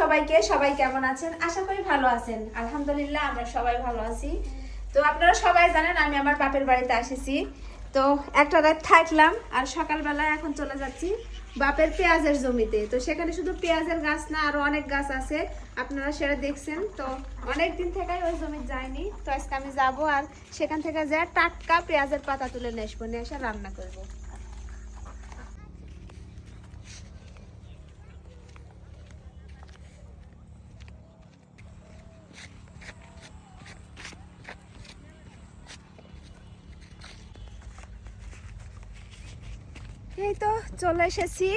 সবাইকে, সবাই কেমন আছেন? আশা করি ভালো আছেন। আলহামদুলিল্লাহ, আমরা সবাই ভালো আছি। তো আপনারা সবাই জানেন, আমি আমার বাপের বাড়িতে এসেছি। তো একটা রাত থাকলাম, আর সকালবেলা এখন চলে যাচ্ছি বাপের পেঁয়াজের জমিতে। তো সেখানে শুধু পেঁয়াজের গাছ না, আরও অনেক গাছ আছে। আপনারা সেটা দেখছেন। তো অনেক দিন থেকে ওই জমি যায়নি। তো আজকে আমি যাব, আর সেখান থেকে যা টাটকা পেঁয়াজের পাতা তুলে নিয়ে আসব, নিয়ে এসে রান্না করব। এই তো চলে এসেছি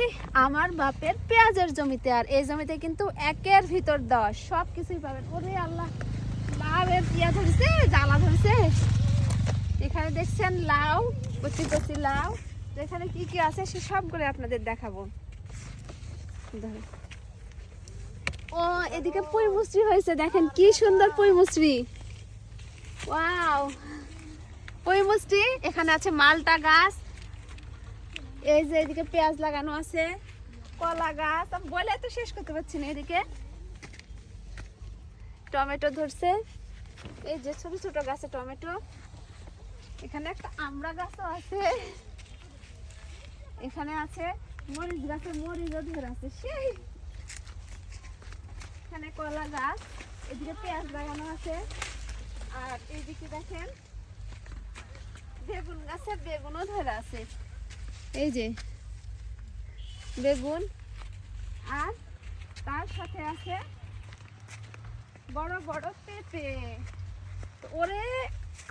আমার বাপের পেঁয়াজের জমিতে, আর এই জমিতে কিন্তু একের ভিতর দশ। সব কিছুই পাবেন। ওরে আল্লাহ, লাউয়ের পিয়া ধরছে জ্বালা ধরছে। এখানে দেখছেন লাউ, কচি কচি লাউ। এখানে কি কি আছে সে সবগুলো আপনাদের দেখাবো। ও, এদিকে পুঁই মুসরি হয়েছে, দেখেন কি সুন্দর পুঁই মুসরি ওয়াও। পুঁই মুসরি এখানে আছে মালটা গাছ এই যে এদিকে পেঁয়াজ লাগানো আছে, কলা গাছ বলে তো শেষ করতে পারছি না এদিকে। টমেটো ধরছে। এই যে ছোট ছোট গাছে টমেটো। এখানে একটা আমড়া গাছও আছে। এখানে আছে মরিচ গাছে, মরিচও ধরে আছে, সেই। এখানে কলা গাছ, এদিকে পেঁয়াজ লাগানো আছে। আর এইদিকে দেখেন, বেগুন গাছে বেগুনও ধরে আছে। এই যে, বেগুন আর তার সাথে আছে বড় বড় পেঁপে। ওরে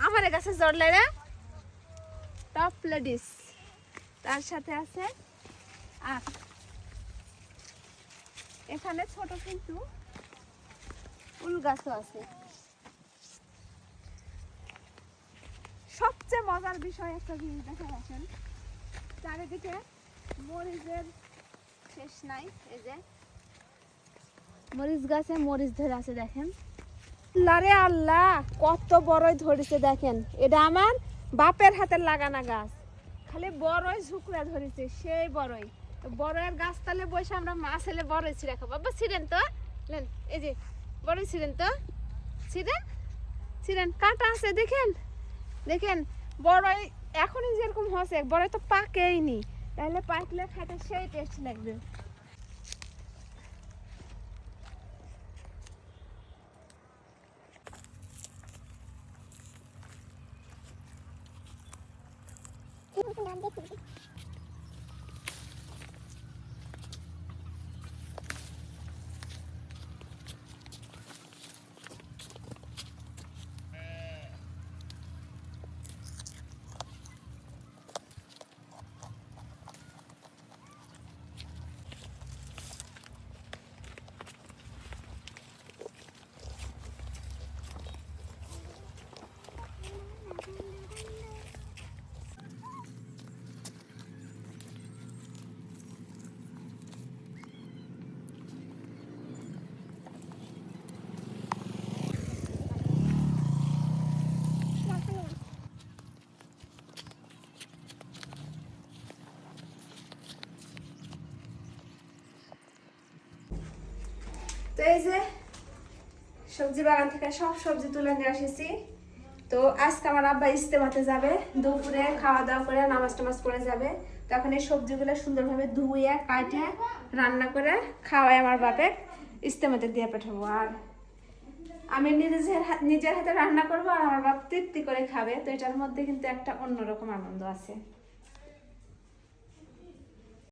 আমার কাছে জড়লে রে টপ লেডিস তার সাথে আছে আর এখানে ছোট কিন্তু উল গাছও আছে। সবচেয়ে মজার বিষয় একটা জিনিস দেখা আসেন চারিদিকে মরিচের শেষ নাই, এই যে। মরিচ গাছে মরিচ ধরে আছে, দেখেন। লারে আল্লাহ, কত বড়ই ধরেছে, দেখেন। এটা আমার বাপের হাতের লাগানা গাছ। খালি বড়ই ঝুকরা ধরেছে, সেই বড়ই। বড়ের গাছ তাহলে বসে আমরা মাছ এলে বড়ই ছিঁড়ে খাব। বাবা, ছিঁড়েন তো। লেন, এই যে, বড়ই ছিঁড়েন তো। ছিঁড়েন ছিঁড়েন। কাটা আছে, দেখেন। দেখেন, বড়ই এখনই যেরকম হচ্ছে একবারে তো পাকেই নি। তাহলে পাকলে খাইতে সেই টেস্ট লাগবে। তো এই যে সবজি বাগান থেকে সব সবজি তুলে নিয়ে এসেছি তো আজকে আমার আব্বা ইস্তেমাতে যাবে, দুপুরে খাওয়া দাওয়া করে নামাজ টামাজ করে যাবে। তখন এই সবজিগুলো সুন্দরভাবে ধুয়ে, কাটে, রান্না করে খাওয়াই আমার বাপে ইস্তেমাতে দিয়ে পাঠাবো। আর আমি নিজের নিজের হাতে রান্না করব আর আমার বাপ তৃপ্তি করে খাবে। তো এটার মধ্যে কিন্তু একটা অন্যরকম আনন্দ আছে।